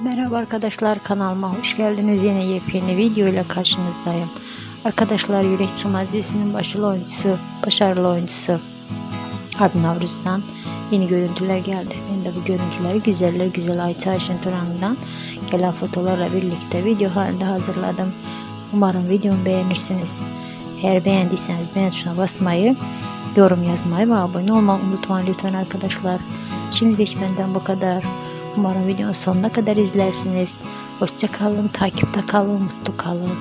Merhaba arkadaşlar kanalıma hoş geldiniz. Yine yepyeni video ile karşınızdayım. Arkadaşlar Yürek Çıkmaz dizisinin başrol oyuncusu, başarılı oyuncusu Harbi Navruz'dan yeni görüntüler geldi. Ben de bu görüntüleri güzeller güzel Ayça Ayşen Turan'dan gelen fotolarla birlikte video halinde hazırladım. Umarım videomu beğenirsiniz. Eğer beğendiyseniz beğen tuşuna basmayı, yorum yazmayı ve abone olmayı unutmayın lütfen arkadaşlar. Şimdilik benden bu kadar. Umarım videonun sonuna kadar izlersiniz. Hoşça kalın, takipte kalın, mutlu kalın.